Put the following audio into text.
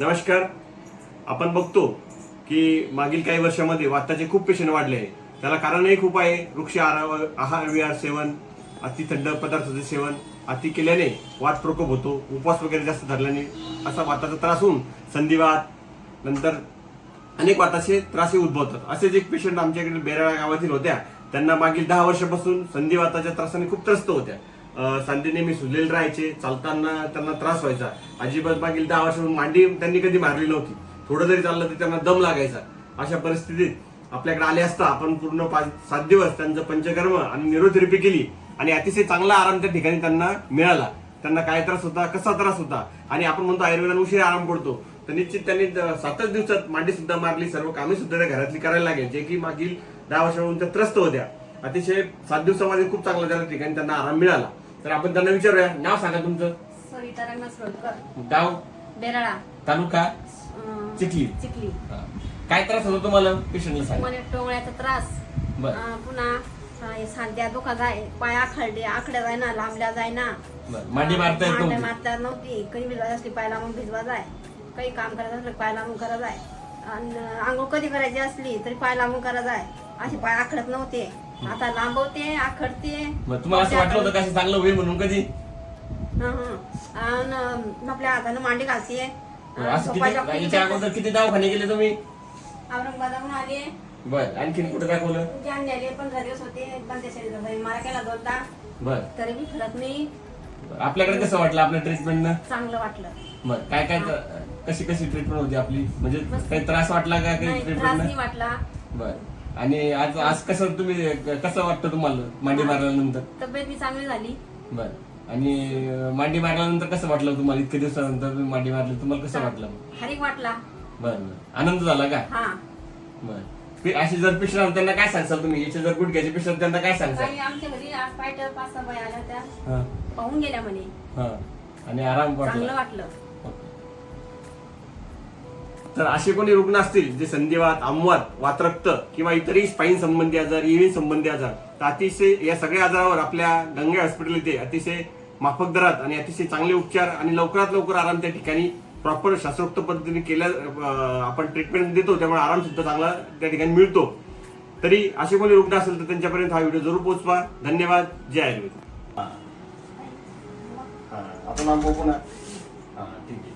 नमस्कार. आपण बघतो की मागील काही वर्षामध्ये वाताचे खूप पेशंट वाढले आहे. त्याला कारणही खूप आहे. वृक्ष आहार आहार विहार सेवन अति थंड पदार्थाचे सेवन अति केल्याने वात प्रकोप होतो उपवास वगैरे जास्त धरल्याने असा वाताचा त्रास होऊन संधिवात नंतर अनेक वाताचे त्रासही उद्भवतात. असेच एक पेशंट आमच्याकडे बेराळा गावातील होत्या त्यांना मागील दहा वर्षापासून संधिवाताच्या त्रासाने खूप त्रस्त होत्या. अं, मी सुजलेले राहायचे. चालताना त्यांना त्रास व्हायचा. अजिबात मागील दहा वर्षापासून मांडी त्यांनी कधी मारली नव्हती. थोडं जरी चाललं तर त्यांना दम लागायचा. अशा परिस्थितीत आपल्याकडे आले असता आपण पूर्ण पाच सात दिवस त्यांचं पंचकर्म आणि न्यूरोथेरपी केली आणि अतिशय चांगला आराम त्या ठिकाणी त्यांना मिळाला. त्यांना काय त्रास होता कसा त्रास होता? आणि आपण म्हणतो आयुर्वेदाने उशीर आराम पडतो तर निश्चित त्यांनी सातच दिवसात मांडी सुद्धा मारली सर्व कामे सुद्धा त्या घरातली करायला लागेल जे की मागील दहा वर्षांहून त्या त्रस्त होत्या. अतिशय सात दिवसामध्ये खूप चांगला त्या ठिकाणी त्यांना आराम मिळाला. तर आपण त्यांना विचारूया. नाव सांगा तुमचं. सविता रंगनाथ सोडकर गाव? बेराळा. तालुका? अं, चिखली. चिखली. काय त्रास होतो तुम्हाला? पेशंटला सांगा. मला टोंगळ्याचा त्रास. बर. अं, पुन्हा अं, हे सांध्या दुखा जाय पाय आखडले आखड्या जाय ना लांबल्या जाय ना बरं. मांडी मारता येत मांड्या नव्हती. मारता नव्हती. काही भिजवायची असली पाय लावून भिजवा जाय काही काम करायचं असलं पाय लावून करा जाय आणि आंघोळ कधी करायची असली तरी पाय लावून करा जाय असे पाय आखडत नव्हते. आता लांबवते आखडते. तुम्हाला असं वाटलं होतं कसं चांगलं होईल म्हणून कधी? आपल्या हातानं मांडी असं किती? याच्या अगोदर किती दवाखाने गेले तुम्ही? औरंगाबादहून आले. बर आणखीन कुठे दाखवलं? आले पंधरा दिवस होते बंद शरीर मारा केला दोनदा. बर. तरी बी फरक नाही. आपल्याकडे कसं वाटलं आपल्या ट्रीटमेंटनं चांगलं वाटलं. बर काय काय त- कशी कशी ट्रीटमेंट होती आपली? म्हणजे. काही त्रास वाटला का काही ट्रीटमेंट वाटला. बर. आणि आज आज कसं तुम्ही कसं वाटतं तुम्हाला मांडी मारल्यानंतर? तब्येत बी चांगली झाली. बर. आणि मांडी मारल्यानंतर कसं वाटलं तुम्हाला? इतके दिवसानंतर तुम्ही मांडी मारली तुम्हाला कसं वाटलं? हरिक वाटला. बर बर. आनंद झाला का? हा. बर. पे- अशी जर आले त्यांना काय सांगसाल तुम्ही? याचे जर गुडघ्याचे पेशंट त्यांना काय सांगसाल काही आमच्या घरी आज पाय पाच सहा बाय आल्या त्या हा. पाहून गेल्या म्हणे. हा. आणि आराम चांगलं वाटला वाटलं. तर असे कोणी रुग्ण असतील जे संधिवात आमवात वातरक्त किंवा इतरही स्पाईन संबंधी आजार इव्हिन संबंधी आजार तर अतिशय या सगळ्या आजारावर आपल्या गंगे हॉस्पिटल इथे अतिशय माफक दरात आणि अतिशय चांगले उपचार आणि लवकरात लवकर आराम त्या ठिकाणी प्रॉपर शास्त्रोक्त पद्धतीने केल्या आपण ट्रीटमेंट देतो त्यामुळे आराम सुद्धा चांगला त्या ठिकाणी मिळतो. तरी असे कोणी रुग्ण असेल तर त्यांच्यापर्यंत हा व्हिडिओ जरूर पोहोचवा. धन्यवाद. जय आयुर्वेद. आपण ठीक आहे.